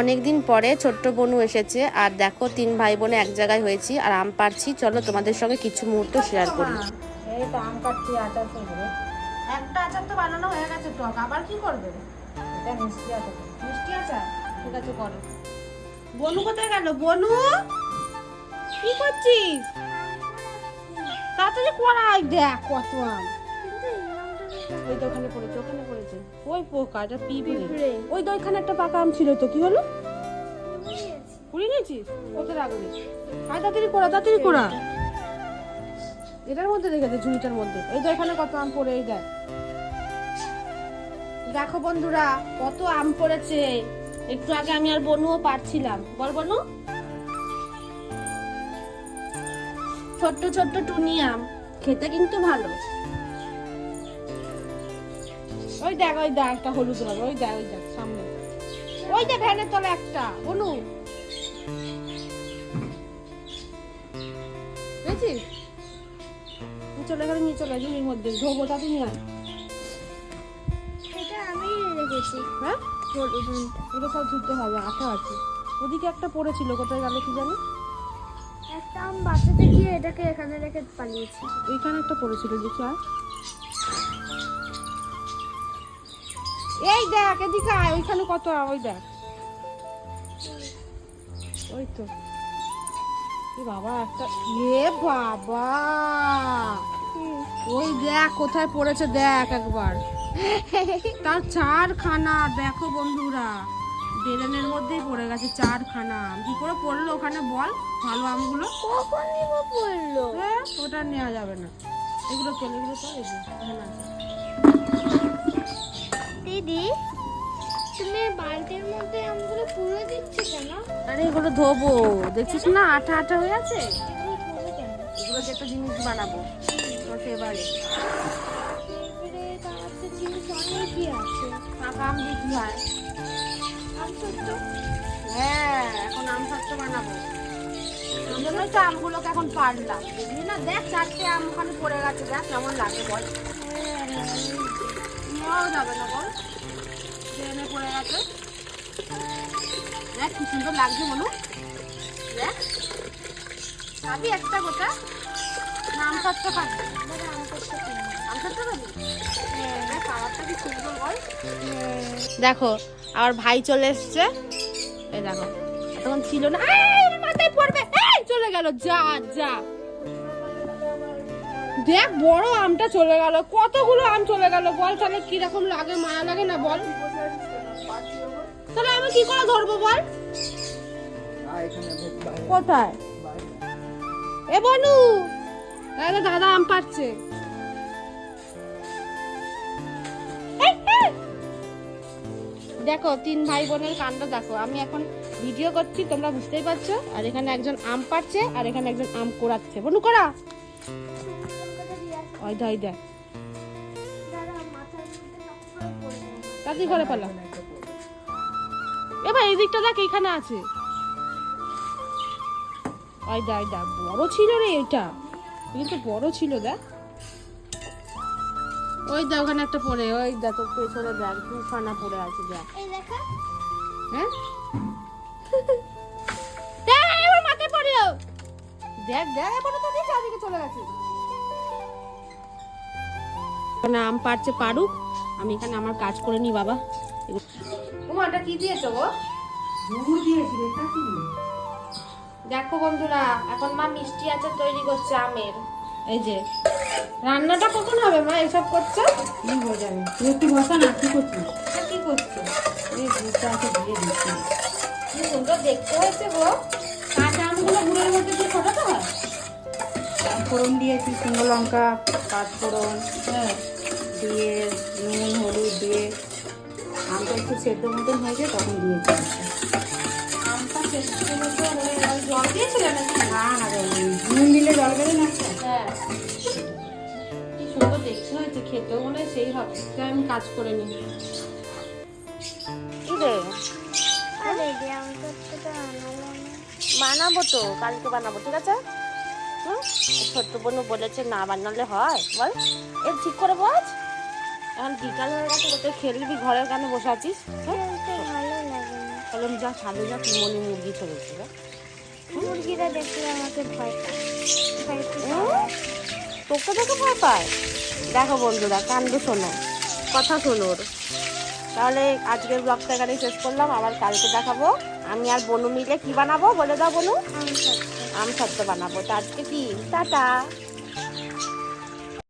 অনেক দিন পরে ছোট্ট বনু এসেছে, আর দেখো তিন ভাই বোনে এক জায়গায় হয়েছি, আর আম পারছি চলো তোমাদের সঙ্গে কিছু মুহূর্ত শেয়ার করি। এই তো আম কাটছি, আচার একটা আচার তো বানানো হয়ে গেছে আবার কি করবে? এটা মিষ্টি আচার। মিষ্টি আচার? ঠিক আছে, করো। বনু কোথায় গেল? বনু? কি করছিস? তাড়াতাড়ি করাই দেখ কত আম। ওই ওখানে পড়েছে ওখানে পড়েছে। ওই পোকা এটা পিঁপড়ে। ওই ওইখানে একটা পাকা আম ছিল তো কি হলো? পুড়িয়ে নিয়েছিস? কোথায় রাখবি। আয় তাড়াতাড়ি করা তাড়াতাড়ি করা। এটার মধ্যে রেখেছে ঝুড়িটার মধ্যে। এই এখানে কত আম পড়ে এই দেখ। দেখো বন্ধুরা কত আম পড়েছে। একটু আগে আমি আর বনুও পারছিলাম। বল বনু। ছোট্ট ছোট্ট টুনি আম। খেতে কিন্তু ভালো। ওই দেখ ওই দেখ একটা হলুদ রঙ ওই দেখ ওই দেখ সামনে। ওই দেখ ভ্যানের তলে একটা বনু। বুঝেছিস চলে গেলে নিয়ে চলে ঝুড়ির মধ্যে। ধোবো তাতে নিয়ে এটা আমি রেখেছি। হ্যাঁ? হলুদ ওটা সব ধুতে হবে আঠা আছে। ওদিকে একটা পড়েছিল কোথায় গেল কি জানি? একটা আম বাঁচাতে গিয়ে এটাকে এখানে রেখে পালিয়েছি। ওইখানে একটা পড়েছিল দেখি আর। এই দেখ এদিকে আয় ওইখানে কত ওই দেখ। ওই তো। বাবা একটা এ বাবা। ওই দেখ কোথায় পড়েছে দেখ একবার। তার চার খানা দেখো বন্ধুরা। বেরেনের মধ্যেই পড়ে গেছে চার খানা কি করে পড়ল ওখানে বল? ভালো আমগুলো? কখন নিব পড়ল? হ্যাঁ ওটা নেওয়া যাবে না। এগুলো চল এগুলো চল এগুলো। দিদি। তুমি বালতির মধ্যে আমগুলো পুরো দিচ্ছে কেন? আরে এগুলো ধোবো। দেখছিস না আঠা আঠা হয়ে আছে? এগুলো একটা জিনিস বানাবো তোর ফেভারে এবারে তার তো জিনিস অনেকই আছে? পাকা আম দিয়ে কি হয়? আম সত্য হ্যাঁ এখন আম সত্য বানাবো। এই জন্যই তো আমগুলোকে এখন পারলাম। না? দেখ চারটে আম ওখানে পড়ে গেছে। দেখ কেমন লাগে বল। যাবে না বল। পড়ে গেছে। দেখ কি সুন্দর লাগছে বলুন। দেখ। খাবি একটা গোটা? না, আম সত্য খাবি। খাবি? দেখ আমার ভাই চলে এসছে। এই দেখো তখন ছিল না। মাথায় পড়বে। চলে গেল। যা যা। দেখ, বড় আমটা চলে গেল। কতগুলো আম চলে গেল বল, তাহলে কীরকম লাগে, মায়া লাগে না বল? তাহলে আমি কি করে ধরবো বল? কোথায়? এ বনু! দাদা দাদা আম পাচ্ছে। দেখো, তিন ভাই বোনের কাণ্ড দেখো। আমি এখন ভিডিও করছি, তোমরা বুঝতেই পারছ। আর এখানে একজন আম পাচ্ছে আর এখানে একজন আম কোড়াচ্ছে। বনু করা ওই দা ওই যায়। তাড়াতাড়ি ঘরে পালা। এবার এই দিকটা দেখ এখানে আছে। ওই দা ওই দা বড় ছিল রে এটা। কিন্তু বড় ছিল দেখ। ওই দা ওখানে একটা পড়ে ওই দা তোর পেছনে দেখ দুখানা পড়ে আছে দেখ। এই দেখা। হ্যাঁ? দেখ দেখ এবার তো চারদিকে চলে গেছে এখানে আম পারছে পারুক আমি এখানে আমার কাজ করে নি বাবা। ওমা কি দিয়েছ গো? দেখো বন্ধুরা এখন মা মিষ্টি আচার তৈরি করছে আমের। এই যে রান্নাটা কখন হবে মা? এসব করছ? কি হয়ে তুই একটু বসা না কি করছিস? এটা কি করছ? এই দুধটা আছে দিয়ে দিচ্ছি। কি সুন্দর দেখতে হয়েছে গো। শুকনো লঙ্কা পাঁচ ফোড়ন হ্যাঁ দিয়ে নুন হলুদ দিয়ে আমটা একটু সেদ্ধ মতন হয়েছে তখন দিয়েছি আমটা জল না না নুন দিলে জল বেড়ে না হ্যাঁ। কি সুন্দর দেখতে হয়েছে খেতেও মনে হয় সেই হবে। আমি কাজ করে নিই। কি রে? বানাবো তো কালকে বানাবো ঠিক আছে? ছোট্ট বোনও বলেছে না বানালে হয়। বল এর ঠিক করে বল। এখন বিকাল হয়ে গেছে কোথায় খেলবি ঘরের কানে বসে আছিস? বললাম যা ছাদে যা কুমনি মুরগি চলেছে যা। মুরগিটা দেখলে আমাকে ভয় পায়। তোকে দেখে ভয় পায়? দেখো বন্ধুরা কাণ্ড শোনো কথা শোনো তাহলে আজকের ব্লগটা এখানে শেষ করলাম আবার কালকে দেখাবো। আমি আর বনু মিলে কি বানাবো বলে দাও বনু। আম সত্য বানাবো। তো আজকে কি? টাটা।